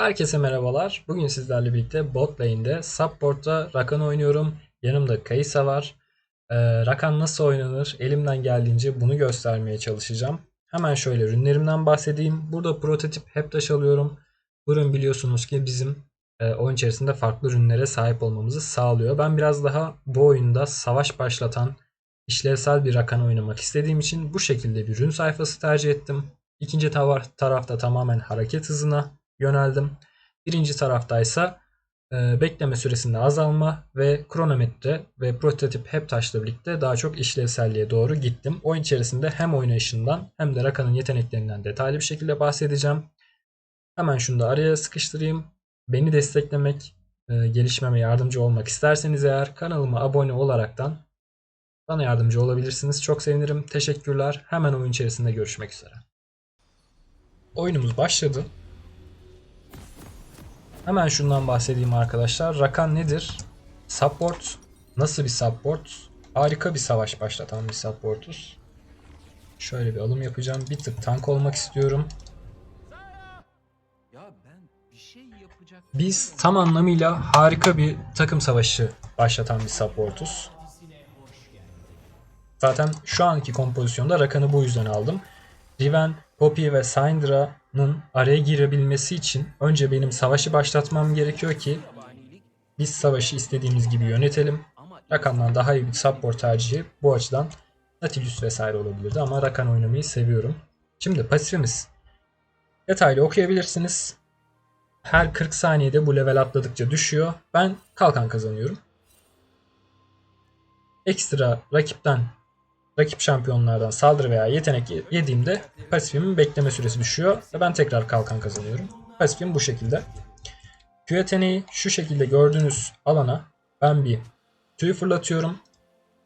Herkese merhabalar. Bugün sizlerle birlikte bot lane'de support'ta Rakan oynuyorum. Yanımda Kaysa var. Ee, Rakan nasıl oynanır? Elimden geldiğince bunu göstermeye çalışacağım. Hemen şöyle ürünlerimden bahsedeyim. Burada prototip hep taş alıyorum. Bu ürün biliyorsunuz ki bizim e, oyun içerisinde farklı ürünlere sahip olmamızı sağlıyor. Ben biraz daha bu oyunda savaş başlatan işlevsel bir Rakan oynamak istediğim için bu şekilde bir ürün sayfası tercih ettim. İkinci tarafta tamamen hareket hızına yöneldim. Birinci taraftaysa e, bekleme süresinde azalma ve kronometre ve prototip hep taşla birlikte daha çok işlevselliğe doğru gittim. Oyun içerisinde hem oynayışından hem de Raka'nın yeteneklerinden detaylı bir şekilde bahsedeceğim. Hemen şunu da araya sıkıştırayım. Beni desteklemek, e, gelişmeme yardımcı olmak isterseniz eğer kanalıma abone olaraktan bana yardımcı olabilirsiniz. Çok sevinirim. Teşekkürler. Hemen oyun içerisinde görüşmek üzere. Oyunumuz başladı. Hemen şundan bahsedeyim arkadaşlar. Rakan nedir? Support. Nasıl bir support? Harika bir savaş başlatan bir supportuz. Şöyle bir alım yapacağım. Bir tık tank olmak istiyorum. Biz tam anlamıyla harika bir takım savaşı başlatan bir supportuz. Zaten şu anki kompozisyonda Rakan'ı bu yüzden aldım. Riven, Poppy ve Syndra'nın araya girebilmesi için önce benim savaşı başlatmam gerekiyor ki biz savaşı istediğimiz gibi yönetelim. Rakan'dan daha iyi bir support tercihi bu açıdan Nautilus vesaire olabilirdi ama Rakan oynamayı seviyorum. Şimdi pasifimiz. Detaylı okuyabilirsiniz. Her 40 saniyede bu level atladıkça düşüyor. Ben kalkan kazanıyorum. Ekstra rakipten rakip şampiyonlardan saldırı veya yetenek yediğimde pasifimin bekleme süresi düşüyor ve ben tekrar kalkan kazanıyorum. Pasifim bu şekilde. Q yeteneği şu şekilde gördüğünüz alana ben bir tüy fırlatıyorum.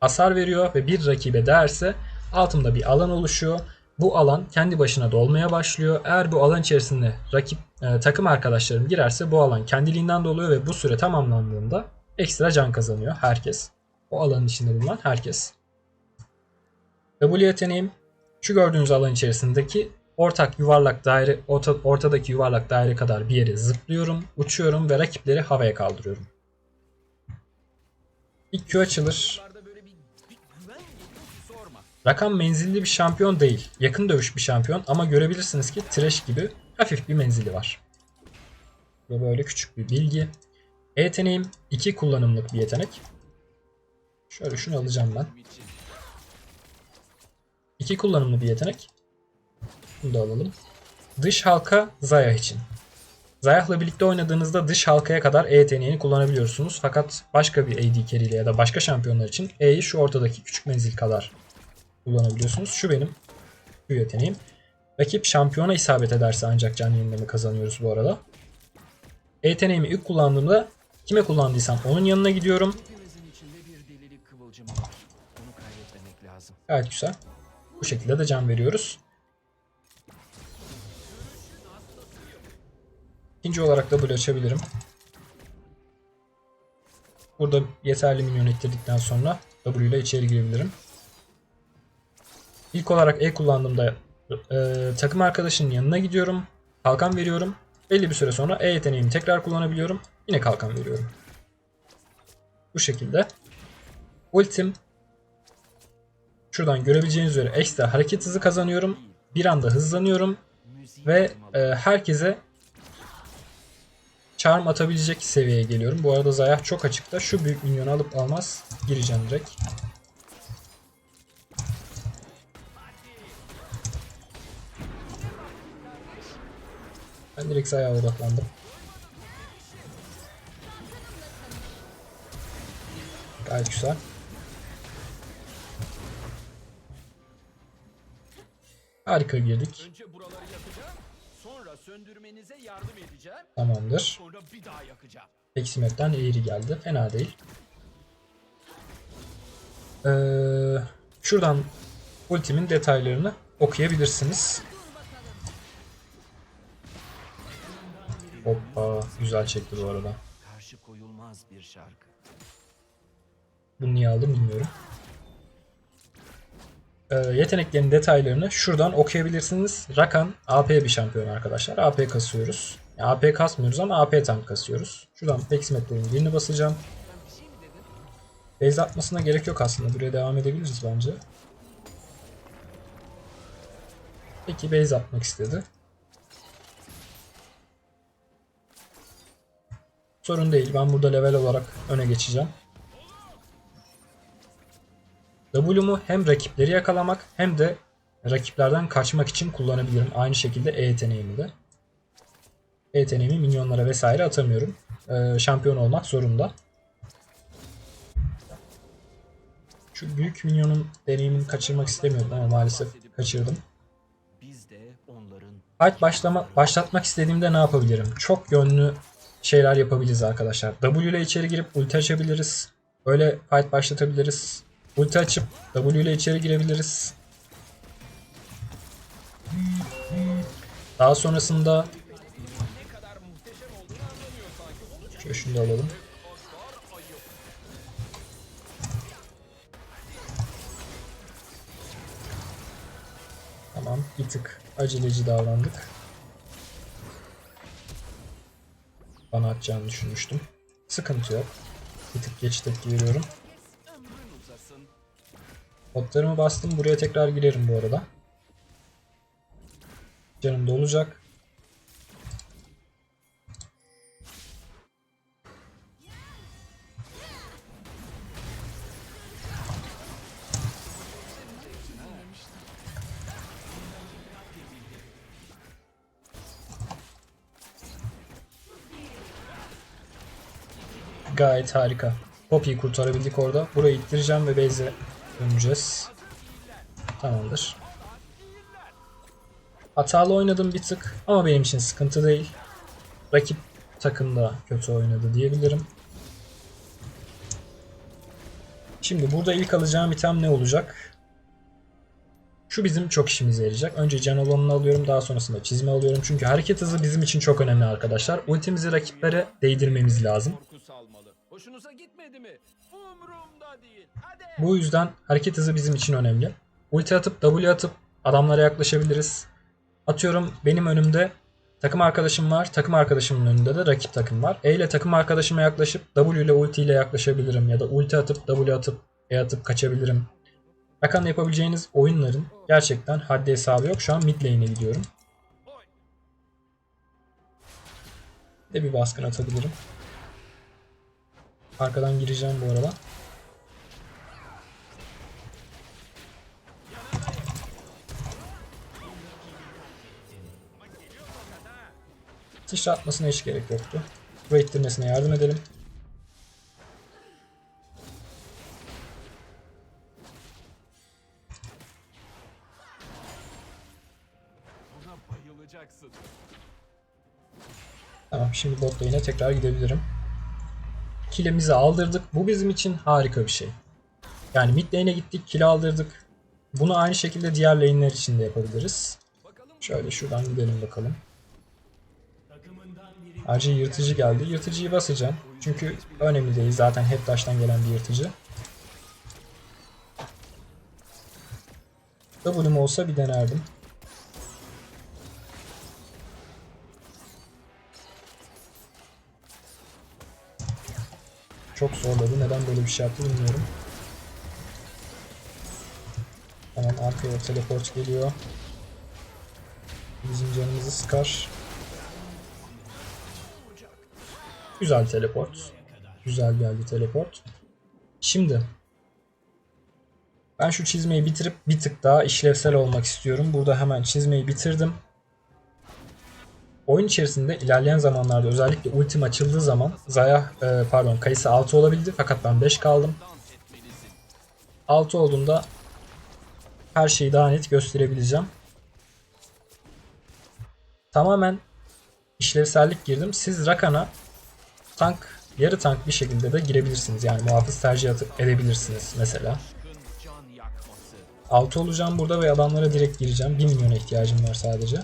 Hasar veriyor ve bir rakibe değerse altımda bir alan oluşuyor. Bu alan kendi başına dolmaya başlıyor. Eğer bu alan içerisinde rakip e, takım arkadaşlarım girerse bu alan kendiliğinden doluyor ve bu süre tamamlandığında ekstra can kazanıyor herkes. O alanın içinde bulunan herkes. W yeteneğim şu gördüğünüz alan içerisindeki ortak yuvarlak daire orta, ortadaki yuvarlak daire kadar bir yere zıplıyorum, uçuyorum ve rakipleri havaya kaldırıyorum. İlk Q açılır. Rakam menzilli bir şampiyon değil. Yakın dövüş bir şampiyon ama görebilirsiniz ki Thresh gibi hafif bir menzili var. Ve böyle küçük bir bilgi. E yeteneğim 2 kullanımlık bir yetenek. Şöyle şunu alacağım ben. 2 kullanımlı bir yetenek. Bunu da alalım. Dış halka Zayah için. Zayah'la birlikte oynadığınızda dış halkaya kadar E yeteneğini kullanabiliyorsunuz. Fakat başka bir AD carry ya da başka şampiyonlar için E'yi şu ortadaki küçük menzil kadar kullanabiliyorsunuz. Şu benim Q yeteneğim. Rakip şampiyona isabet ederse ancak can yenileme kazanıyoruz bu arada. E yeteneğimi ilk kullandığımda kime kullandıysam onun yanına gidiyorum. Gayet güzel. Bu şekilde de can veriyoruz. İkinci olarak da böyle açabilirim. Burada yeterli minyon ettirdikten sonra W ile içeri girebilirim. İlk olarak E kullandığımda e, takım arkadaşının yanına gidiyorum. Kalkan veriyorum. Belli bir süre sonra E yeteneğimi tekrar kullanabiliyorum. Yine kalkan veriyorum. Bu şekilde. Ultim Şuradan görebileceğiniz üzere ekstra hareket hızı kazanıyorum. Bir anda hızlanıyorum ve e, herkese charm atabilecek seviyeye geliyorum. Bu arada Zayah çok açıkta. Şu büyük minyonu alıp almaz gireceğim direkt. Ben direkt Zayah'a odaklandım. Gayet güzel. Harika girdik. Önce buraları yakacağım. Sonra söndürmenize yardım edeceğim. Tamamdır. Sonra bir daha yakacağım. Eksimet'ten eğri geldi. Fena değil. Ee, şuradan ultimin detaylarını okuyabilirsiniz. Hoppa. Güzel çekti bu arada. Karşı koyulmaz bir şarkı. Bunu niye aldım bilmiyorum. Ee, yeteneklerin detaylarını şuradan okuyabilirsiniz. Rakan AP bir şampiyon arkadaşlar. AP kasıyoruz. AP kasmıyoruz ama AP tank kasıyoruz. Şuradan Peximetlerin birini basacağım. Base atmasına gerek yok aslında. Buraya devam edebiliriz bence. Peki base atmak istedi. Sorun değil. Ben burada level olarak öne geçeceğim. W'mu hem rakipleri yakalamak hem de rakiplerden kaçmak için kullanabilirim. Aynı şekilde E yeteneğimi de. E yeteneğimi minyonlara vesaire atamıyorum. Ee, şampiyon olmak zorunda. Şu büyük minyonun deneyimini kaçırmak istemiyordum ama maalesef kaçırdım. Fight başlama, başlatmak istediğimde ne yapabilirim? Çok yönlü şeyler yapabiliriz arkadaşlar. W ile içeri girip ulti açabiliriz. Böyle fight başlatabiliriz. Ulti açıp W ile içeri girebiliriz. Daha sonrasında Şöyle şunu da alalım. Tamam bir tık aceleci davrandık. Bana atacağını düşünmüştüm. Sıkıntı yok. Bir tık geç tepki veriyorum. Botlarımı bastım. Buraya tekrar girerim bu arada. Canım da olacak. Gayet harika. Poppy'yi kurtarabildik orada. Burayı ittireceğim ve base'e döneceğiz. Tamamdır. Hatalı oynadım bir tık ama benim için sıkıntı değil. Rakip takım da kötü oynadı diyebilirim. Şimdi burada ilk alacağım item ne olacak? Şu bizim çok işimize yarayacak. Önce can olanını alıyorum daha sonrasında çizme alıyorum. Çünkü hareket hızı bizim için çok önemli arkadaşlar. Ultimizi rakiplere değdirmemiz lazım. Hoşunuza gitmedi mi? Umrumda değil. Hadi. Bu yüzden hareket hızı bizim için önemli. Ulti atıp W atıp adamlara yaklaşabiliriz. Atıyorum benim önümde takım arkadaşım var. Takım arkadaşımın önünde de rakip takım var. E ile takım arkadaşıma yaklaşıp W ile ulti ile yaklaşabilirim. Ya da ulti atıp W atıp E atıp kaçabilirim. Rakan'la yapabileceğiniz oyunların gerçekten haddi hesabı yok. Şu an mid lane'e gidiyorum. Bir de bir baskın atabilirim. Arkadan gireceğim bu arada. Sıçra atmasına hiç gerek yoktu. Buraya ittirmesine yardım edelim. Tamam şimdi bot lane'e tekrar gidebilirim. Kilimizi aldırdık. Bu bizim için harika bir şey. Yani mid lane'e gittik, kill aldırdık. Bunu aynı şekilde diğer lane'ler için de yapabiliriz. Şöyle şuradan gidelim bakalım. Ayrıca yırtıcı geldi. Yırtıcıyı basacağım. Çünkü önemli değil. Zaten hep taştan gelen bir yırtıcı. W'm olsa bir denerdim. Çok zorladı. Neden böyle bir şey yaptı bilmiyorum. Tamam arkaya teleport geliyor. Bizim canımızı sıkar. Güzel teleport. Güzel geldi teleport. Şimdi ben şu çizmeyi bitirip bir tık daha işlevsel olmak istiyorum. Burada hemen çizmeyi bitirdim. Oyun içerisinde ilerleyen zamanlarda özellikle ultim açıldığı zaman Zaya e, pardon Kayısı 6 olabildi fakat ben 5 kaldım. 6 olduğunda her şeyi daha net gösterebileceğim. Tamamen işlevsellik girdim. Siz Rakan'a tank, yarı tank bir şekilde de girebilirsiniz. Yani muhafız tercih edebilirsiniz mesela. Aşkın can yakması. 6 olacağım burada ve adamlara direkt gireceğim. 1 milyona ihtiyacım var sadece.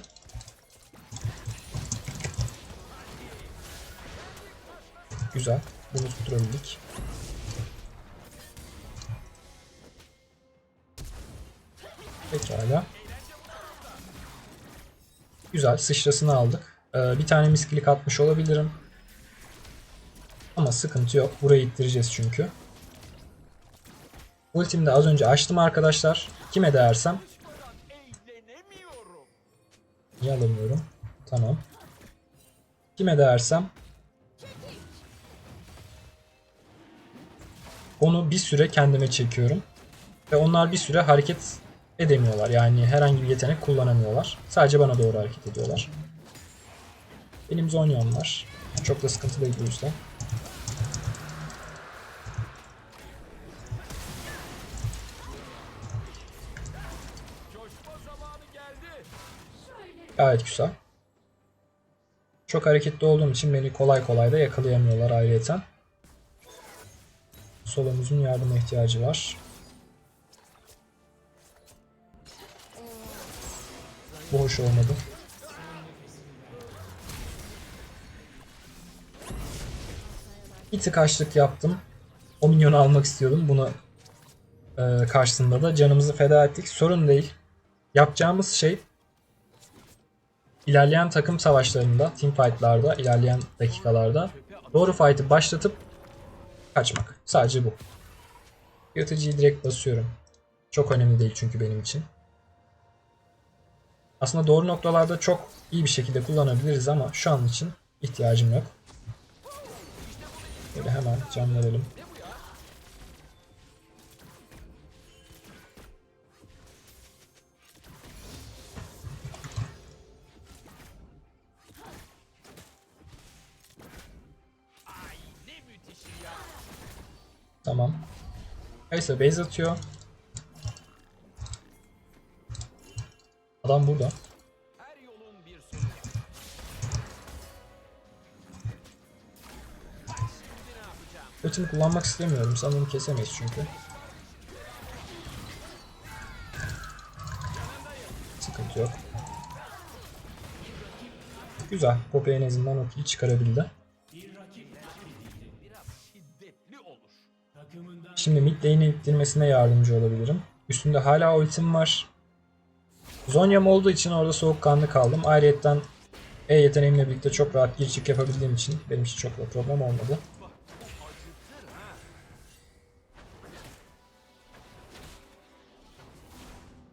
Güzel. Bunu tutturabildik. Pekala. Güzel. Sıçrasını aldık. Ee, bir tane misklik atmış olabilirim. Ama sıkıntı yok. Burayı ittireceğiz çünkü. Ultimi de az önce açtım arkadaşlar. Kime değersem. Niye alamıyorum? Tamam. Kime değersem onu bir süre kendime çekiyorum. Ve onlar bir süre hareket edemiyorlar. Yani herhangi bir yetenek kullanamıyorlar. Sadece bana doğru hareket ediyorlar. Benim Zonya'm var. Çok da sıkıntı değil bu yüzden. Gayet güzel. Çok hareketli olduğum için beni kolay kolay da yakalayamıyorlar ayrıyeten. Solomuzun yardıma ihtiyacı var. Bu hoş olmadı. Bir tık açlık yaptım. O minyonu almak istiyordum. Bunu e, karşısında da canımızı feda ettik. Sorun değil. Yapacağımız şey ilerleyen takım savaşlarında, team fight'larda, ilerleyen dakikalarda doğru fight'ı başlatıp kaçmak. Sadece bu. Yaratıcıyı direkt basıyorum. Çok önemli değil çünkü benim için. Aslında doğru noktalarda çok iyi bir şekilde kullanabiliriz ama şu an için ihtiyacım yok. Böyle hemen can verelim. Tamam. Neyse base atıyor. Adam burada. Ultimi kullanmak istemiyorum. Sanırım kesemeyiz çünkü. Sıkıntı yok. Güzel. Poppy en azından o çıkarabildi. Şimdi mid lane'i ittirmesine yardımcı olabilirim. Üstünde hala ultim var. Zonya'm olduğu için orada soğukkanlı kaldım. Ayrıyeten E yeteneğimle birlikte çok rahat gir çık yapabildiğim için benim için çok da problem olmadı.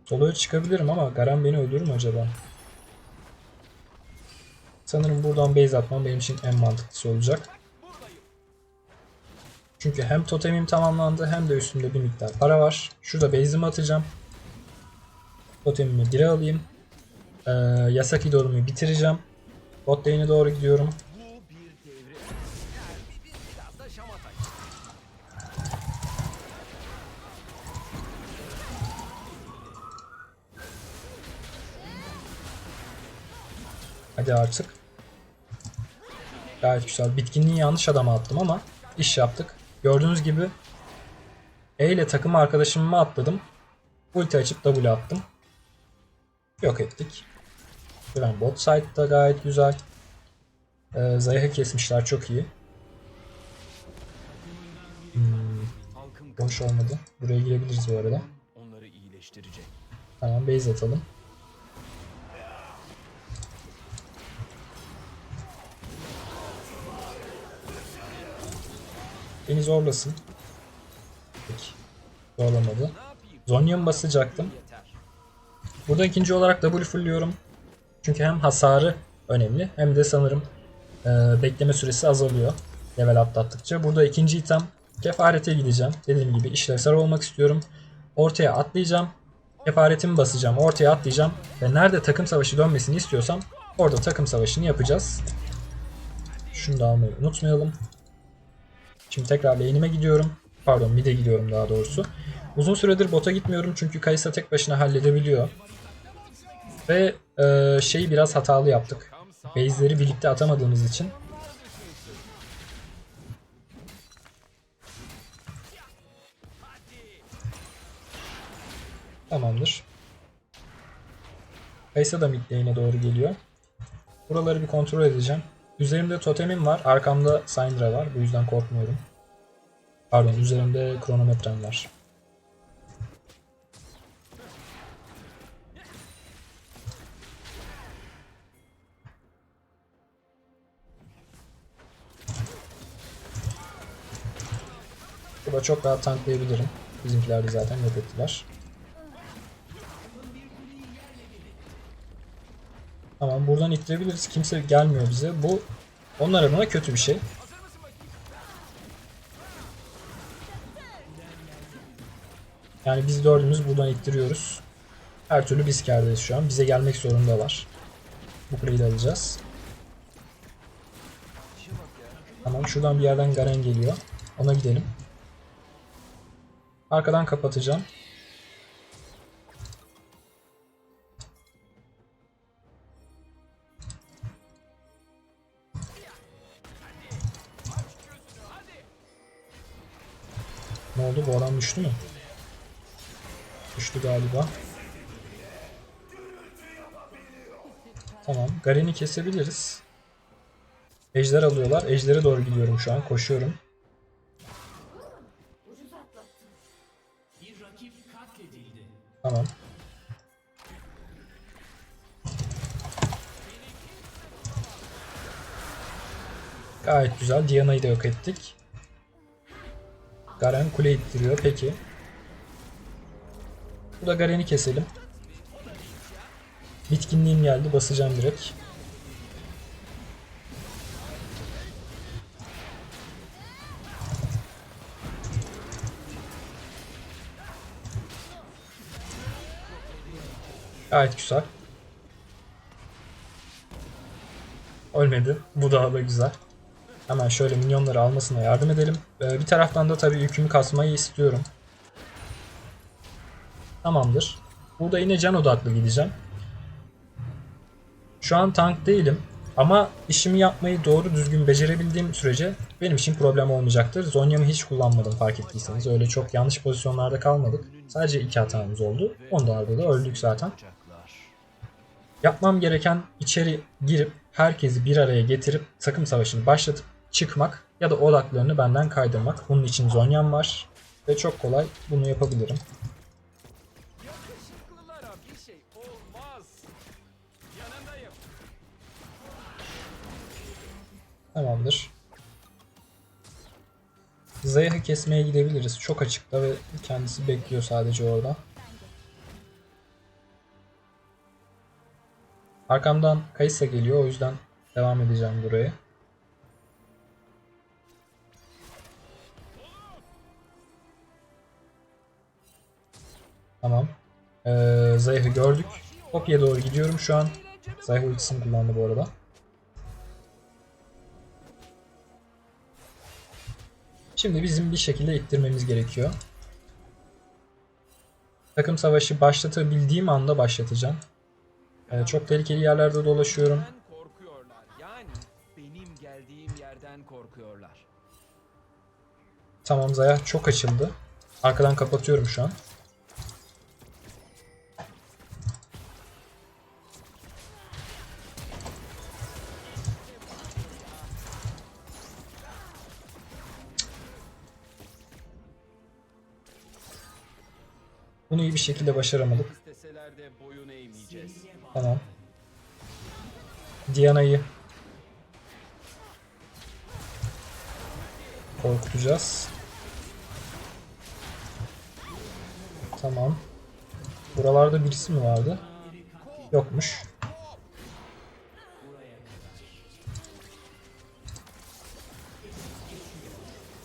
Solo'ya çıkabilirim ama Garen beni öldürür mü acaba? Sanırım buradan base atmam benim için en mantıklısı olacak. Çünkü hem totemim tamamlandı hem de üstümde bir miktar para var. Şurada base'imi atacağım. Totemimi geri alayım. Ee, Yasaki Doru'mu bitireceğim. Bot lane'e doğru gidiyorum. Hadi artık. Gayet güzel. Bitkinliği yanlış adama attım ama iş yaptık. Gördüğünüz gibi E ile takım arkadaşımı atladım. Ulti açıp W attım. Yok ettik. Güven bot side'da gayet güzel. Ee, Zayah'ı kesmişler çok iyi. Halkım Boş olmadı. Buraya girebiliriz bu arada. onları iyileştirecek. Tamam base atalım. Beni zorlasın. Peki. Zorlamadı. Zonya'mı basacaktım. Burada ikinci olarak W fullüyorum. Çünkü hem hasarı önemli hem de sanırım e, bekleme süresi azalıyor. Level atlattıkça. Burada ikinci item kefarete gideceğim. Dediğim gibi işlevsel olmak istiyorum. Ortaya atlayacağım. Kefaretimi basacağım. Ortaya atlayacağım. Ve nerede takım savaşı dönmesini istiyorsam orada takım savaşını yapacağız. Şunu da almayı unutmayalım. Şimdi tekrar lane'ime gidiyorum. Pardon mid'e gidiyorum daha doğrusu. Uzun süredir bota gitmiyorum çünkü Kaysa tek başına halledebiliyor. Ve e, şeyi biraz hatalı yaptık. Base'leri birlikte atamadığımız için. Tamamdır. Kaysa da mid lane'e doğru geliyor. Buraları bir kontrol edeceğim. Üzerimde totemim var. Arkamda Syndra var. Bu yüzden korkmuyorum. Pardon üzerimde kronometrem var. Burada çok rahat tanklayabilirim. Bizimkiler de zaten yok ettiler. Buradan ittirebiliriz. Kimse gelmiyor bize. Bu onlar adına kötü bir şey. Yani biz dördümüz buradan ittiriyoruz. Her türlü biz kârdayız şu an. Bize gelmek zorundalar. Bu kuleyi de alacağız. Tamam şuradan bir yerden Garen geliyor. Ona gidelim. Arkadan kapatacağım. Düştü mü? Düştü galiba. Tamam. Garen'i kesebiliriz. Ejder alıyorlar. Ejder'e doğru gidiyorum şu an. Koşuyorum. Tamam. Gayet güzel. Diana'yı da yok ettik. Garen kule ittiriyor. Peki. Bu da Garen'i keselim. Bitkinliğim geldi. Basacağım direkt. Gayet güzel. Ölmedi. Bu daha da güzel. Hemen şöyle minyonları almasına yardım edelim. Ee, bir taraftan da tabii yükümü kasmayı istiyorum. Tamamdır. Burada yine can odaklı gideceğim. Şu an tank değilim. Ama işimi yapmayı doğru düzgün becerebildiğim sürece benim için problem olmayacaktır. Zonya'mı hiç kullanmadım fark ettiyseniz. Öyle çok yanlış pozisyonlarda kalmadık. Sadece iki hatamız oldu. Onlarda da öldük zaten. Yapmam gereken içeri girip herkesi bir araya getirip takım savaşını başlatıp çıkmak ya da odaklarını benden kaydırmak. Bunun için Zonya'm var ve çok kolay bunu yapabilirim. Şey. Tamamdır. Zayah'ı kesmeye gidebiliriz. Çok açıkta ve kendisi bekliyor sadece orada. Arkamdan Kayısa geliyor o yüzden devam edeceğim buraya. Tamam. Ee, Zayah'ı gördük. Kopya doğru gidiyorum şu an. Zayah ultisini kullandı bu arada. Şimdi bizim bir şekilde ittirmemiz gerekiyor. Takım savaşı başlatabildiğim anda başlatacağım. Ee, çok tehlikeli yerlerde dolaşıyorum. Tamam Zaya çok açıldı. Arkadan kapatıyorum şu an. Bunu iyi bir şekilde başaramadık. Tamam. Diana'yı korkutacağız. Tamam. Buralarda birisi mi vardı? Yokmuş.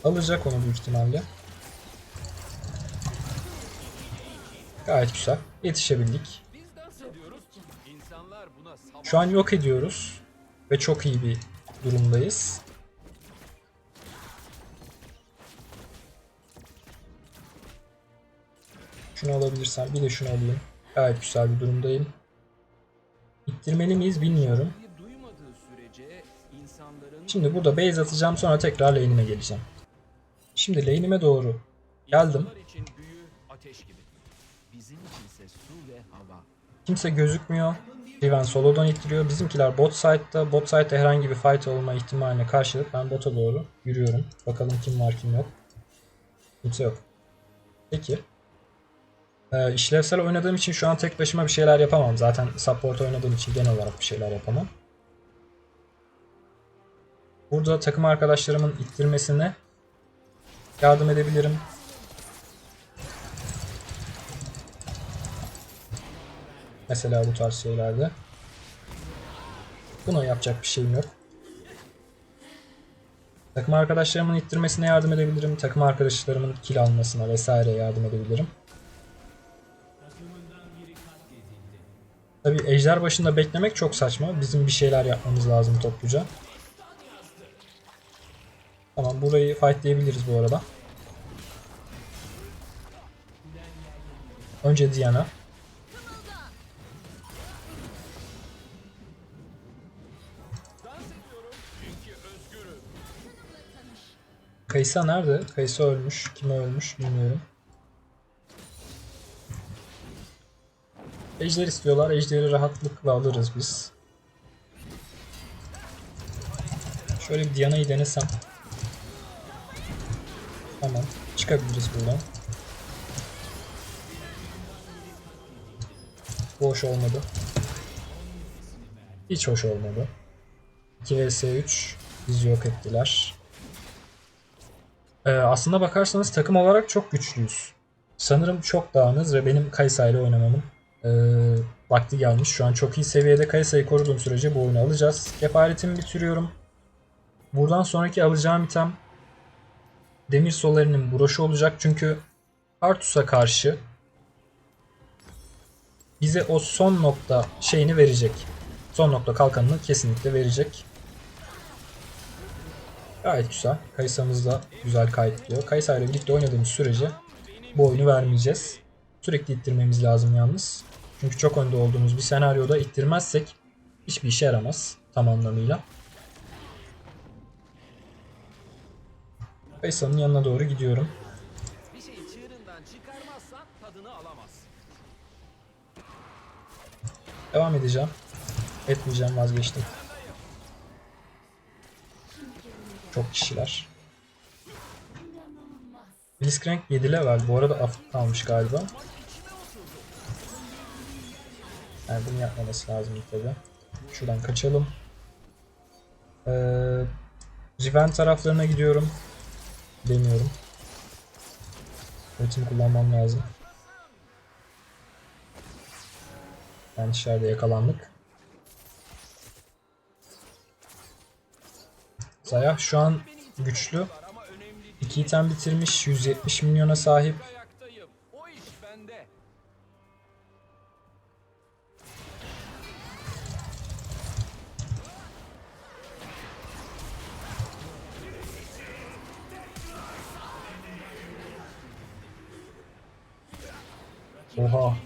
Alacak onu büyük ihtimalle. Gayet güzel. Yetişebildik. Şu an yok ediyoruz. Ve çok iyi bir durumdayız. Şunu alabilirsem bir de şunu alayım. Gayet güzel bir durumdayım. İttirmeli miyiz bilmiyorum. Şimdi burada base atacağım sonra tekrar lane'ime geleceğim. Şimdi lane'ime doğru geldim. Kimse gözükmüyor. Riven solodan ittiriyor. Bizimkiler bot side'da. Bot side'da herhangi bir fight olma ihtimaline karşılık ben bota doğru yürüyorum. Bakalım kim var kim yok. Kimse yok. Peki. Ee, işlevsel oynadığım için şu an tek başıma bir şeyler yapamam. Zaten support oynadığım için genel olarak bir şeyler yapamam. Burada takım arkadaşlarımın ittirmesine yardım edebilirim. Mesela bu tarz şeylerde. Buna yapacak bir şeyim yok. Takım arkadaşlarımın ittirmesine yardım edebilirim. Takım arkadaşlarımın kill almasına vesaire yardım edebilirim. Tabi ejder başında beklemek çok saçma. Bizim bir şeyler yapmamız lazım topluca. Tamam burayı fightlayabiliriz bu arada. Önce Diana. Kaysa nerede? Kaysa ölmüş. Kime ölmüş bilmiyorum. Ejder istiyorlar. Ejderi rahatlıkla alırız biz. Şöyle bir Diana'yı denesem. Tamam. Çıkabiliriz buradan. Bu hoş olmadı. Hiç hoş olmadı. 2 vs 3 bizi yok ettiler. Ee, aslında bakarsanız takım olarak çok güçlüyüz. Sanırım çok dağınız ve benim Kaysa ile oynamamın ee, vakti gelmiş. Şu an çok iyi seviyede Kaysa'yı koruduğum sürece bu oyunu alacağız. Kefaretimi bitiriyorum. Buradan sonraki alacağım item Demir Solari'nin broşu olacak çünkü Artus'a karşı bize o son nokta şeyini verecek. Son nokta kalkanını kesinlikle verecek. Gayet güzel. Kayısa'mız da güzel kayıtlıyor. Kayısa ile birlikte oynadığımız sürece bu oyunu vermeyeceğiz. Sürekli ittirmemiz lazım yalnız. Çünkü çok önde olduğumuz bir senaryoda ittirmezsek hiçbir işe yaramaz tam anlamıyla. Kayısa'nın yanına doğru gidiyorum. Devam edeceğim. Etmeyeceğim vazgeçtim. Çok kişiler. Blitzcrank 7 level. Bu arada af kalmış galiba. Yani bunu yapmaması lazım tabi. Şuradan kaçalım. Ee, Riven taraflarına gidiyorum. Demiyorum. Ultimi kullanmam lazım. Yanlış yerde yakalandık. Zayah şu an güçlü. Ama önemli değil. İki item bitirmiş. 170 milyona sahip. Oha.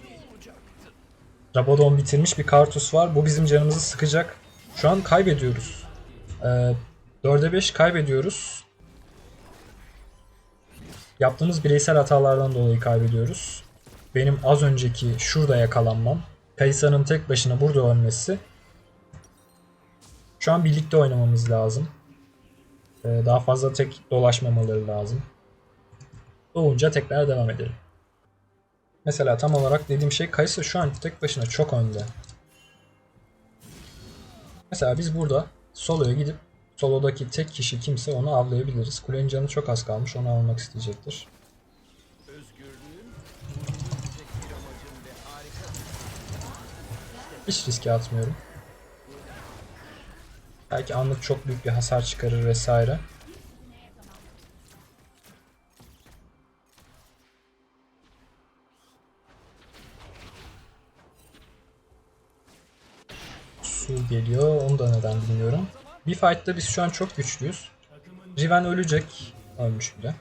Rabadon bitirmiş bir Kartus var. Bu bizim canımızı sıkacak. Şu an kaybediyoruz. Ee, 4'e 5 kaybediyoruz. Yaptığımız bireysel hatalardan dolayı kaybediyoruz. Benim az önceki şurada yakalanmam. Kayısa'nın tek başına burada ölmesi. Şu an birlikte oynamamız lazım. Ee, daha fazla tek dolaşmamaları lazım. Doğunca tekrar devam edelim. Mesela tam olarak dediğim şey Kayısı şu an tek başına çok önde. Mesela biz burada soloya gidip solodaki tek kişi kimse onu avlayabiliriz. Kulenin canı çok az kalmış onu almak isteyecektir. Hiç riske atmıyorum. Belki anlık çok büyük bir hasar çıkarır vesaire. Su geliyor. Onu da neden bilmiyorum. Bir fight'ta biz şu an çok güçlüyüz. Riven ölecek. Ölmüş bile.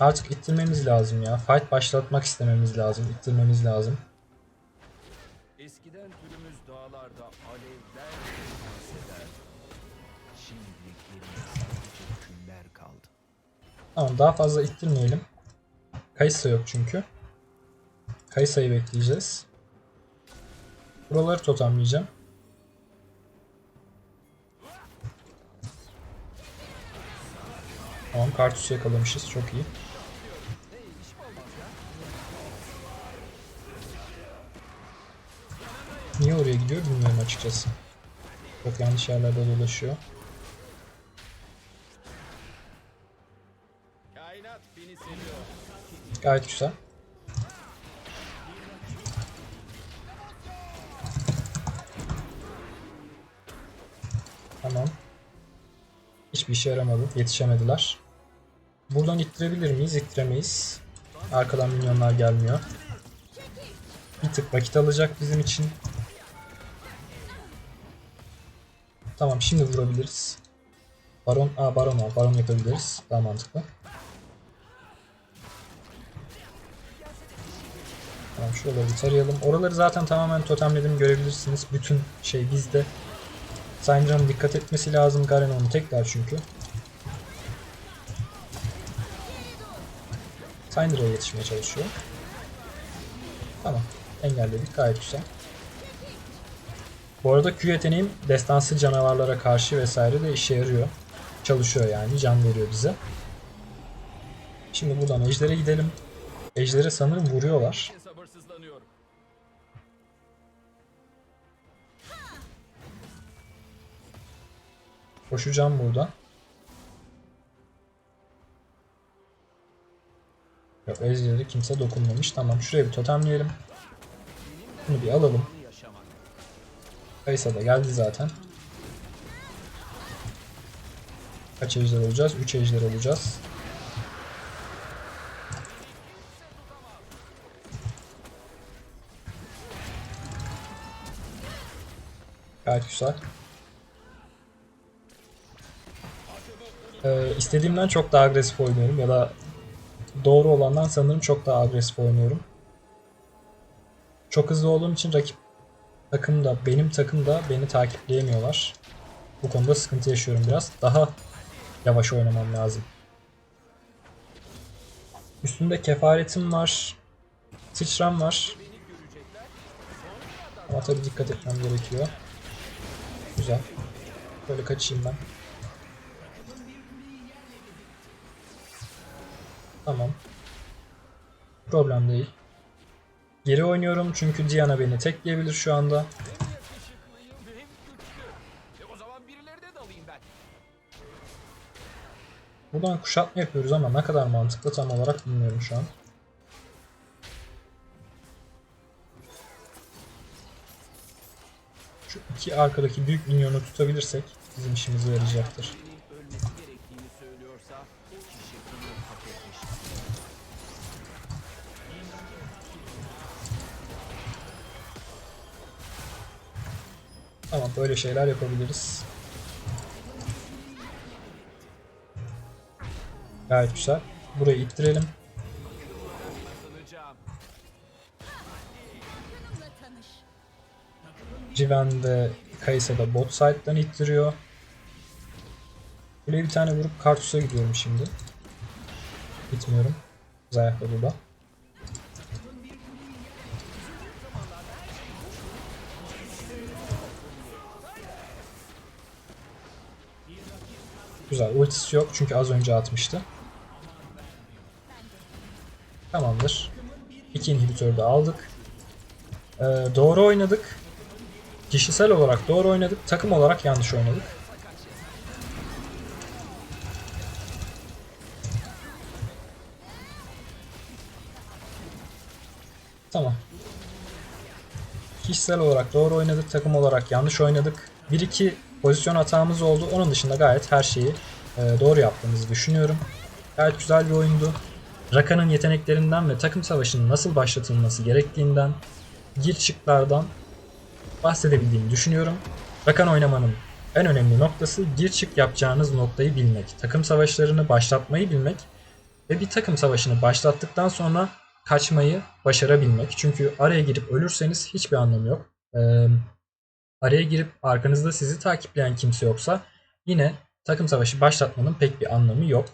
Artık ittirmemiz lazım ya. Fight başlatmak istememiz lazım. İttirmemiz lazım. Eskiden türümüz dağlarda alevler eder. Şimdi küller kaldı. Tamam daha fazla ittirmeyelim. Kayısa yok çünkü. Kayısa'yı bekleyeceğiz. Buraları totemleyeceğim. Tamam Kartus'u yakalamışız. Çok iyi. Niye oraya gidiyor bilmiyorum açıkçası. Çok yanlış yerlerde dolaşıyor. Gayet güzel. Tamam. Hiçbir işe yaramadı. Yetişemediler. Buradan ittirebilir miyiz? İttiremeyiz. Arkadan minyonlar gelmiyor. Bir tık vakit alacak bizim için. Tamam şimdi vurabiliriz. Baron, aa baron var. Baron yapabiliriz. Daha mantıklı. Tamam şuraları tarayalım. Oraları zaten tamamen totemledim görebilirsiniz. Bütün şey bizde. Syndra'nın dikkat etmesi lazım. Garen onu tekrar çünkü. Syndra'ya yetişmeye çalışıyor. Tamam. Engelledik. Gayet güzel. Bu arada Q yeteneğim destansı canavarlara karşı vesaire de işe yarıyor. Çalışıyor yani. Can veriyor bize. Şimdi buradan Ejder'e gidelim. Ejder'e sanırım vuruyorlar. Koşacağım burada. Yok Ejder'e kimse dokunmamış. Tamam şuraya bir totemleyelim. Bunu bir alalım. Kaysa da geldi zaten. Kaç ejder olacağız? 3 ejder olacağız. Gayet güzel. Ee, istediğimden çok daha agresif oynuyorum ya da doğru olandan sanırım çok daha agresif oynuyorum. Çok hızlı olduğum için rakip takım da benim takım da beni takipleyemiyorlar. Bu konuda sıkıntı yaşıyorum biraz. Daha yavaş oynamam lazım. Üstünde kefaretim var. Sıçram var. Ama tabii dikkat etmem gerekiyor. Güzel. Böyle kaçayım ben. Tamam. Problem değil. Geri oynuyorum çünkü Diana beni tekleyebilir şu anda. Buradan kuşatma yapıyoruz ama ne kadar mantıklı tam olarak bilmiyorum şu an. Şu iki arkadaki büyük minyonu tutabilirsek bizim işimize yarayacaktır. Tamam böyle şeyler yapabiliriz. Gayet güzel. Burayı ittirelim. Riven de Kaysa da bot side'dan ittiriyor. Buraya bir tane vurup Kartus'a gidiyorum şimdi. Gitmiyorum. Zayah da Ultisi yok çünkü az önce atmıştı. Tamamdır. İki inhibitörü de aldık. Ee, doğru oynadık. Kişisel olarak doğru oynadık. Takım olarak yanlış oynadık. Tamam. Kişisel olarak doğru oynadık. Takım olarak yanlış oynadık. 1-2 pozisyon hatamız oldu. Onun dışında gayet her şeyi e, doğru yaptığımızı düşünüyorum. Gayet güzel bir oyundu. Raka'nın yeteneklerinden ve takım savaşının nasıl başlatılması gerektiğinden, gir çıklardan bahsedebildiğimi düşünüyorum. Rakan oynamanın en önemli noktası gir çık yapacağınız noktayı bilmek. Takım savaşlarını başlatmayı bilmek ve bir takım savaşını başlattıktan sonra kaçmayı başarabilmek. Çünkü araya girip ölürseniz hiçbir anlamı yok. Ee, araya girip arkanızda sizi takipleyen kimse yoksa yine takım savaşı başlatmanın pek bir anlamı yok.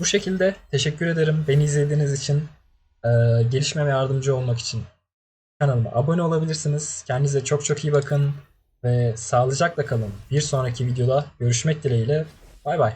Bu şekilde teşekkür ederim beni izlediğiniz için, ee, gelişmeme yardımcı olmak için kanalıma abone olabilirsiniz. Kendinize çok çok iyi bakın ve sağlıcakla kalın. Bir sonraki videoda görüşmek dileğiyle. Bay bay.